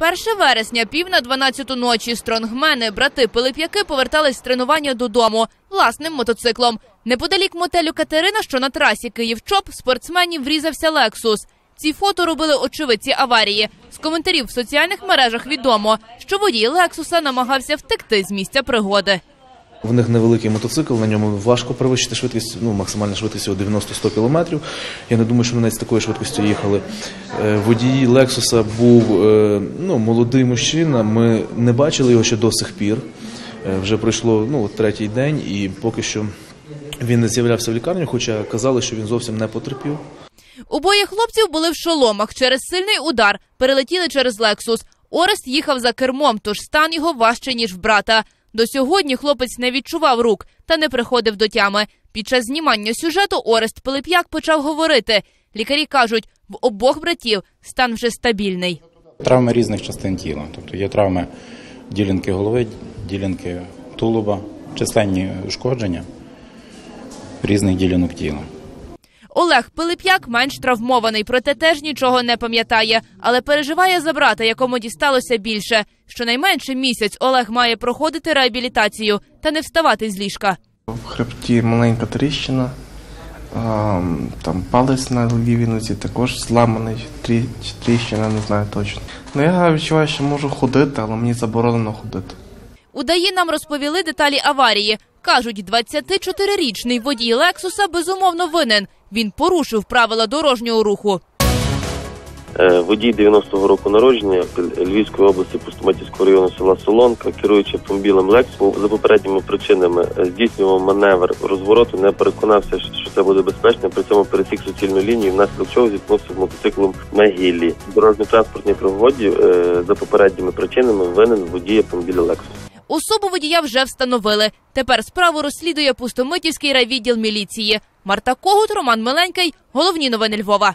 1 вересня, пів на 12 ночі, стронгмени, брати Пилип'яки повертались з тренування додому власним мотоциклом. Неподалік мотелю Катерина, що на трасі Київ-Чоп, спортсменів врізався Лексус. Ці фото робили очевидці аварії. З коментарів в соціальних мережах відомо, що водій Лексуса намагався втекти з місця пригоди. В них невеликий мотоцикл, на ньому важко перевищити швидкість, ну максимальна швидкість всього 90-100 км. Я не думаю, що вони з такою швидкістю їхали. Е, Водій Лексуса був е, ну, молодий мужчина. Ми не бачили його ще до сих пір. Е, Вже пройшло ну, третій день, і поки що він не з'являвся в лікарні, хоча казали, що він зовсім не потерпів. Обоє хлопців були в шоломах. Через сильний удар перелетіли через Лексус. Орест їхав за кермом, тож стан його важче ніж в брата. До сьогодні хлопець не відчував рук та не приходив до тями. Під час знімання сюжету Орест Пилип'як почав говорити. Лікарі кажуть, в обох братів стан вже стабільний. Травми різних частин тіла. Тобто є травми ділянки голови, ділянки тулуба, численні ушкодження різних ділянок тіла. Олег Пилип'як менш травмований, проте теж нічого не пам'ятає, але переживає за брата, якому дісталося більше. Щонайменше місяць Олег має проходити реабілітацію та не вставати з ліжка. В хребті маленька тріщина, там палець на лівій нозі також зламаний, трі, тріщина, не знаю точно. Ну я відчуваю, що можу ходити, але мені заборонено ходити. У ДАІ нам розповіли деталі аварії. Кажуть, 24-річний водій Лексуса безумовно винен. Він порушив правила дорожнього руху. Е, Водій 90-го року народження Львівської області Пустоматівського району села Солонка, керуючи автомобілем Lexus, за попередніми причинами е, здійснював маневр розвороту, не переконався, що це буде безпечно. При цьому пересік суцільну лінію, внаслідок чого зіткнувся з мотоциклом на гіллі. Дорожньо-транспортній пригоді е, за попередніми причинами винен водій автомобіля Lexus. Особу водія вже встановили. Тепер справу розслідує Пустомитівський райвідділ міліції. Марта Когут, Роман Миленький. Головні новини Львова.